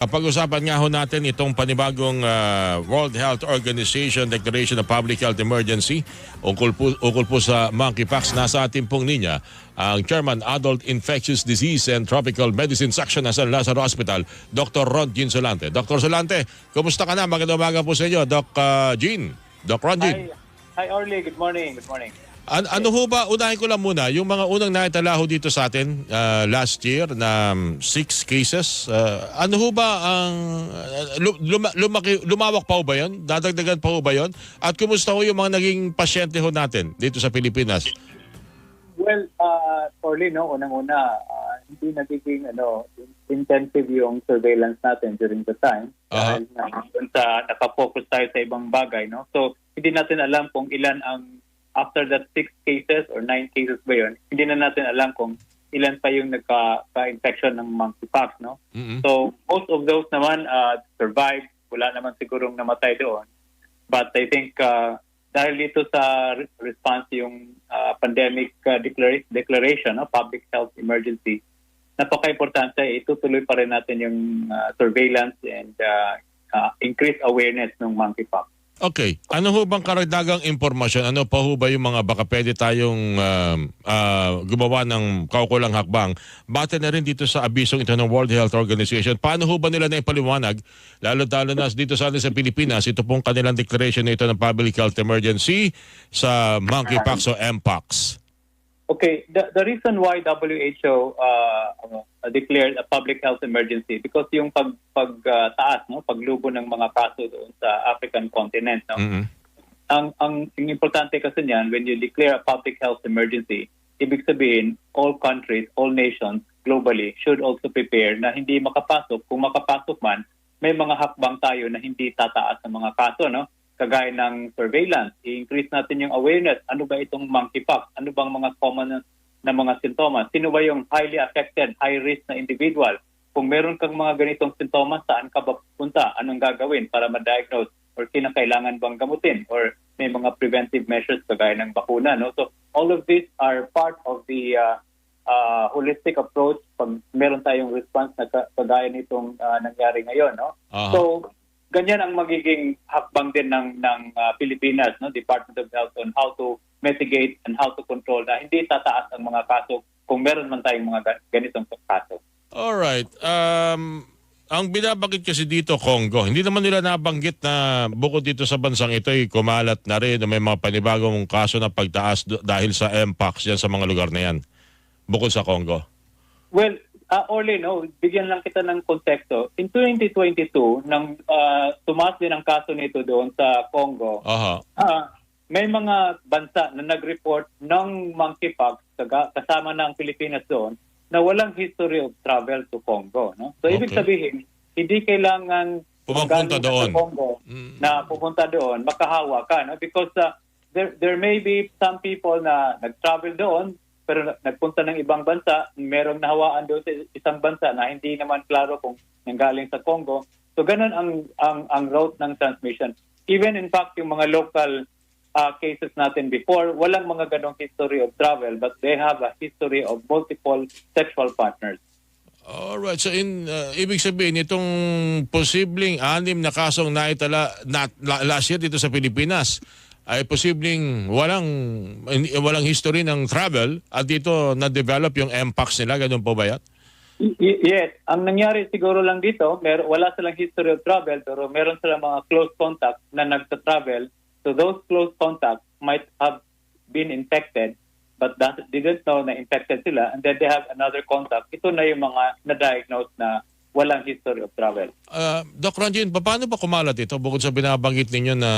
Pag-usapan nga ho natin itong panibagong ah, World Health Organization Declaration of Public Health Emergency ukol po, ukol po sa monkeypox. Nasa ating pong linya ang Chairman Adult Infectious Disease and Tropical Medicine Section ng San Lazaro Hospital, Dr. Ron Jean Solante. Dr. Solante, kumusta ka na? Magandang umaga po sa inyo, Doc ah, Jean. Doc Ron Jean. Hi, hi Orly. Good morning. Good morning. An- ano ho ba, unahin ko lang muna, yung mga unang naitala ho dito sa atin uh, last year na um, six cases, uh, ano ho ba ang, uh, lu- luma- lumaki, lumawak pa ho ba yun? Dadagdagan pa ho ba yun? At kumusta ho yung mga naging pasyente ho natin dito sa Pilipinas? Well, uh, Orly, no, unang-una, uh, hindi nagiging ano, intensive yung surveillance natin during the time. Aha. Dahil na, sa, nakafocus tayo sa ibang bagay. No? So, hindi natin alam kung ilan ang, after that six cases or nine cases ba yun, hindi na natin alam kung ilan pa yung nagka-infection ng monkeypox. No? Mm-mm. So, most of those naman uh, survived. Wala naman sigurong namatay doon. But I think uh, dahil dito sa re- response yung uh, pandemic uh, declara- declaration, no, public health emergency, napaka-importante, itutuloy pa rin natin yung uh, surveillance and uh, uh, increase awareness ng monkeypox. Okay. Ano ho bang karagdagang impormasyon? Ano pa ho ba yung mga baka pwede tayong um, ah, gumawa ng kaukulang hakbang? Bate na rin dito sa abisong ito ng World Health Organization. Paano ho ba nila na ipaliwanag? Lalo-lalo na dito sa sa Pilipinas, ito pong kanilang declaration na ito ng Public Health Emergency sa monkeypox o mpox. Okay, the, the reason why WHO uh, uh, declared a public health emergency because yung pag pag uh, taas no, paglubo ng mga kaso doon sa African continent no. Mhm. Ang ang ang importante kasi niyan when you declare a public health emergency, ibig sabihin all countries, all nations globally should also prepare na hindi makapasok kung makapasok man may mga hakbang tayo na hindi tataas ang mga kaso no kagaya ng surveillance, i-increase natin yung awareness. Ano ba itong monkeypox? Ano bang mga common na, mga sintomas? Sino ba yung highly affected, high risk na individual? Kung meron kang mga ganitong sintomas, saan ka ba pupunta? Anong gagawin para ma-diagnose? Or kinakailangan bang gamutin? Or may mga preventive measures kagaya ng bakuna? No? So all of these are part of the uh, uh, holistic approach pag meron tayong response na ka- kagaya nitong uh, nangyari ngayon. No? Aha. So ganyan ang magiging hakbang din ng ng uh, Pilipinas no Department of Health on how to mitigate and how to control na hindi tataas ang mga kaso kung meron man tayong mga ga- ganitong kaso. Alright. Um, ang binabanggit kasi dito, Congo, hindi naman nila nabanggit na bukod dito sa bansang ito, ay kumalat na rin na may mga panibagong kaso na pagtaas dahil sa MPOX yan sa mga lugar na yan. Bukod sa Congo. Well, uh, Orly, no, bigyan lang kita ng konteksto. In 2022, nang uh, tumaas din ang kaso nito doon sa Congo, Aha. Ah, may mga bansa na nag-report ng monkeypox kasama ng Pilipinas doon na walang history of travel to Congo. No? So, ibig Okay. sabihin, hindi kailangan ka doon. Sa Congo Mm. na pupunta doon, makahawa ka. No? Because uh, there, there may be some people na nag-travel doon pero na- nagpunta ng ibang bansa, merong nahawaan doon sa isang bansa na hindi naman klaro kung nanggaling sa Congo. So ganun ang ang ang route ng transmission. Even in fact yung mga local uh, cases natin before, walang mga ganong history of travel but they have a history of multiple sexual partners. Alright. So, in, uh, ibig sabihin, itong posibleng anim na kasong naitala na, la- last year dito sa Pilipinas, ay posibleng walang walang history ng travel at dito na-develop yung MPOX nila. Ganun po ba yan? Yes, ang nangyari siguro lang dito, mer wala silang history of travel pero meron silang mga close contact na nagta-travel. So those close contacts might have been infected but that didn't know na infected sila and then they have another contact. Ito na yung mga na-diagnose na walang history of travel. Uh, Doc Ranjin, pa- paano ba kumalat ito bukod sa binabanggit ninyo na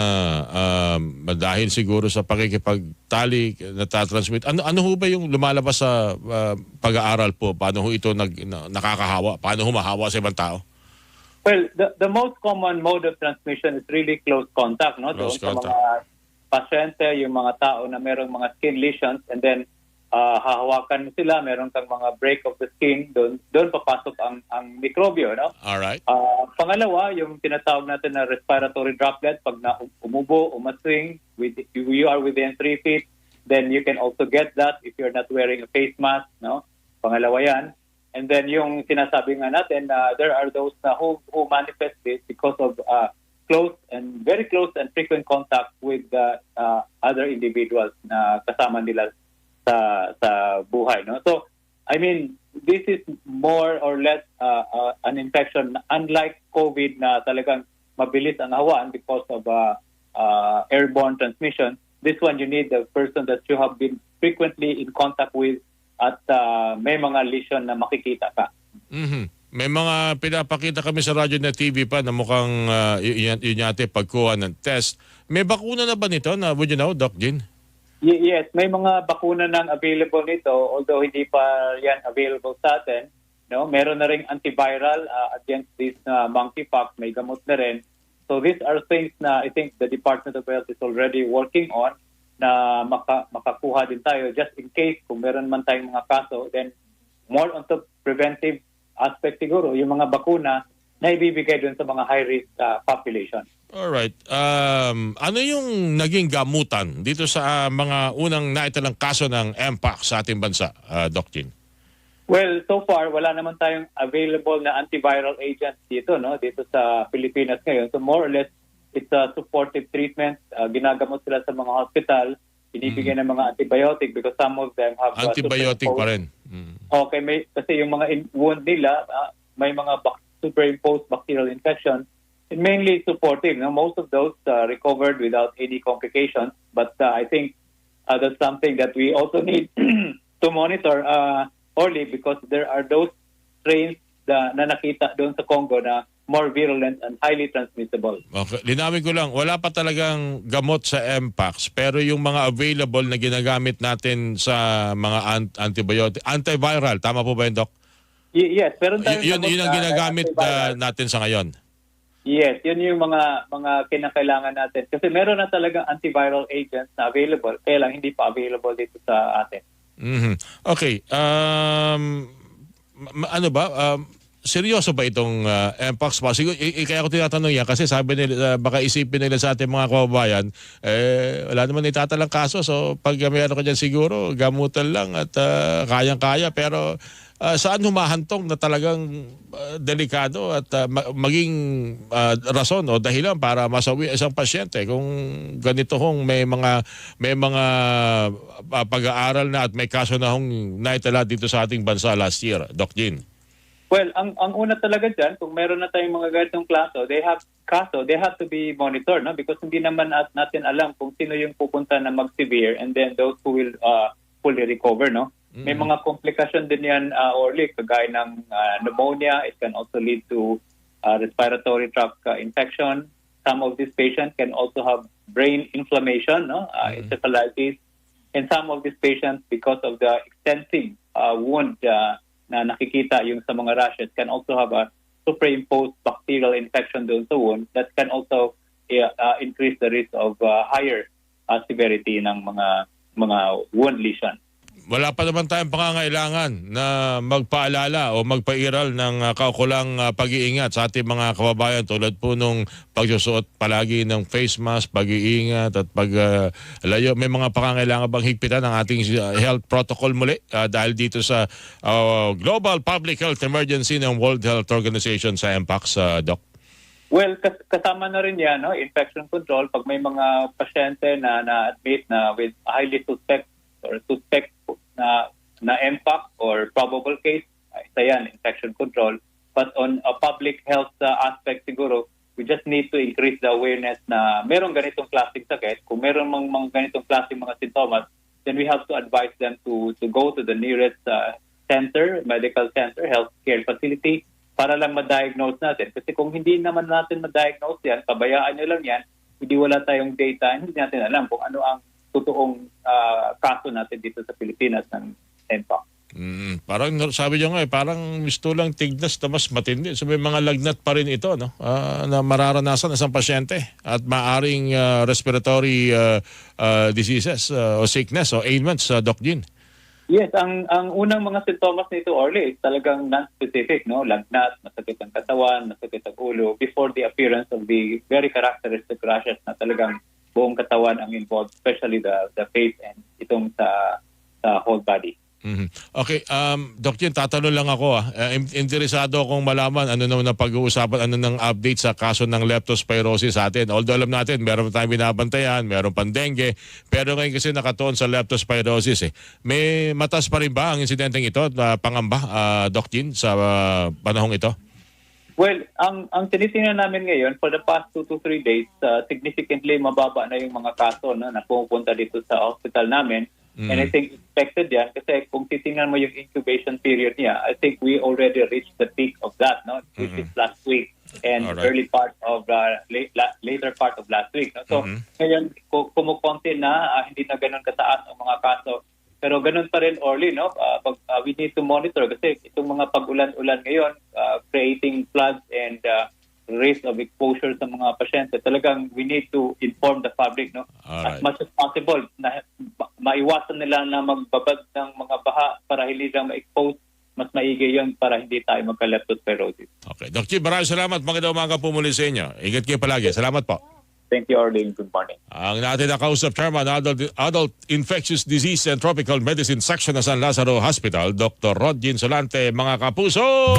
um, dahil siguro sa pakikipagtali natatransmit? Ano, ano ho ba yung lumalabas sa uh, pag-aaral po? Paano ho ito nag, na- nakakahawa? Paano humahawa sa ibang tao? Well, the, the most common mode of transmission is really close contact, no? Close Doon contact. sa mga pasyente, yung mga tao na merong mga skin lesions and then uh, hahawakan mo sila, meron kang mga break of the skin, doon doon papasok ang ang mikrobyo, no? Alright. Ah, pangalawa, yung tinatawag natin na respiratory droplet, pag na umubo, umaswing, with, you are within 3 feet, then you can also get that if you're not wearing a face mask, no? Pangalawa yan. And then yung sinasabi nga natin na there are those na who, who manifest this because of uh, close and very close and frequent contact with the uh, other individuals na kasama nila sa sa buhay no so i mean this is more or less uh, uh, an infection unlike covid na talagang mabilis ang hawaan because of uh, uh, airborne transmission this one you need the person that you have been frequently in contact with at uh, may mga lesion na makikita ka Mhm. May mga pinapakita kami sa radyo na TV pa na mukhang uh, yun, yun yate pagkuha ng test. May bakuna na ba nito na would you know, Doc Jin? Yes, may mga bakuna nang available nito although hindi pa yan available sa atin. No, meron na ring antiviral uh, against this uh, monkeypox, may gamot na rin. So these are things na I think the Department of Health is already working on na maka, makakuha din tayo just in case kung meron man tayong mga kaso then more on the preventive aspect siguro yung mga bakuna na ibibigay dun sa mga high risk uh, population. Alright. Um, ano yung naging gamutan dito sa uh, mga unang naitalang kaso ng MPOX sa ating bansa, uh, Doc Jin? Well, so far wala naman tayong available na antiviral agent dito, no? Dito sa Pilipinas ngayon. So more or less it's a supportive treatment. Uh, ginagamot sila sa mga hospital, binibigyan ng mga antibiotic because some of them have uh, Antibiotic pa rin. Mm. Okay, may kasi yung mga in- wound nila uh, may mga bak- superimposed bacterial infection. And mainly supportive. No? Most of those uh, recovered without any complications. But uh, I think uh, that's something that we also need to monitor uh, early because there are those strains na, na nakita doon sa Congo na more virulent and highly transmissible. Okay. Linawin ko lang, wala pa talagang gamot sa MPOX pero yung mga available na ginagamit natin sa mga ant- antibiotic, antiviral, tama po ba yun, Doc? Y- yes, pero Y- yun, yun ang ginagamit uh, natin sa ngayon. Yes, yun yung mga mga kinakailangan natin. Kasi meron na talagang antiviral agents na available, kaya lang hindi pa available dito sa atin. Mhm. Okay. Um, ano ba? Um, seryoso ba itong uh, MPOX pa? Siguro, kaya ko tinatanong yan kasi sabi nila, uh, baka isipin nila sa ating mga kababayan, eh, wala naman itatalang kaso. So, pag mayroon ka dyan siguro, gamutan lang at uh, kayang-kaya. Pero uh, saan humahantong na talagang uh, delikado at uh, ma- maging uh, rason o dahilan para masawi ang isang pasyente kung ganito hong may mga may mga uh, pag-aaral na at may kaso na hong naitala dito sa ating bansa last year, Doc Jean. Well, ang ang una talaga diyan, kung meron na tayong mga ganitong klaso, they have kaso, they have to be monitored, no? Because hindi naman at natin alam kung sino yung pupunta na mag-severe and then those who will uh, fully recover, no? May mga komplikasyon din yan, uh, Orly, kagaya ng uh, pneumonia. It can also lead to uh, respiratory tract uh, infection. Some of these patients can also have brain inflammation, no? Uh, encephalitis. And some of these patients, because of the extensive uh, wound uh, na nakikita yung sa mga rashes, can also have a superimposed bacterial infection doon sa wound that can also uh, increase the risk of uh, higher uh, severity ng mga mga wound lesion. Wala pa naman tayong pangangailangan na magpaalala o magpairal ng uh, kaukulang uh, pag-iingat sa ating mga kababayan tulad po nung pagsusuot palagi ng face mask, pag-iingat at pag-layo. May mga pangangailangan bang higpitan ng ating uh, health protocol muli uh, dahil dito sa uh, Global Public Health Emergency ng World Health Organization sa MPAX, uh, Doc? Well, kas- kasama na rin yan, no? infection control. Pag may mga pasyente na na-admit na with highly suspect or suspect na na MPOX or probable case, isa yan, infection control. But on a public health uh, aspect siguro, we just need to increase the awareness na merong ganitong klaseng sakit. Kung meron mga, mga ganitong klaseng mga sintomas, then we have to advise them to to go to the nearest uh, center, medical center, healthcare facility, para lang ma-diagnose natin. Kasi kung hindi naman natin ma-diagnose yan, pabayaan nyo lang yan, hindi wala tayong data, hindi natin alam kung ano ang totoong ah, kaso natin dito sa Pilipinas ng MPOX. Mm, parang sabi niyo nga eh, parang gusto lang tignas na mas matindi. So may mga lagnat pa rin ito no? Ah, na mararanasan ng isang pasyente at maaring ah, respiratory ah, ah, diseases ah, o sickness o ailments, uh, Doc Jean. Yes, ang ang unang mga sintomas nito, Orly, is talagang non-specific, no? Lagnat, masakit ang katawan, masakit ang ulo, before the appearance of the very characteristic rashes na talagang buong katawan ang involved, especially the the face and itong sa sa whole body. Mhm. Okay, um, Doc Jen, tatanong lang ako. Ah. In- interesado akong malaman ano naman ang pag-uusapan, ano ng update sa kaso ng leptospirosis sa atin. Although alam natin, meron tayong binabantayan, meron pang dengue, pero ngayon kasi nakatuon sa leptospirosis. Eh. May matas pa rin ba ang insidenteng ito, uh, pangamba, ah, Doc Jen, sa ah, panahong ito? Well, ang ang tinitingnan namin ngayon for the past two to three days, uh, significantly mababa na yung mga kaso no, na pumupunta dito sa hospital namin. And I think expected yan kasi kung titingnan mo yung incubation period niya, I think we already reached the peak of that, no? which is last week and Alright. early part of uh, late, la- later part of last week. No? So ngayon ku- kumukonti na, ah, hindi na ganun kataas ang mga kaso. Pero ganun pa rin early, no? Uh, pag- uh, we need to monitor kasi itong mga pag-ulan-ulan ngayon, uh, creating floods and uh, risk of exposure sa mga pasyente. Talagang we need to inform the public, no? Alright. As much as possible na ma- maiwasan nila na magbabad ng mga baha para hindi lang ma-expose. Mas maigi yun para hindi tayo magka-leptospirosis. Okay. Jen, maraming salamat. Magandang umaga po muli sa inyo. Ingat kayo palagi. Salamat po. Thank you, Arlene. Good morning. Ang natin nakausap Chairman Adult, Adult Infectious Disease and Tropical Medicine Section ng San Lazaro Hospital, Dr. Rodgin Solante, mga kapuso!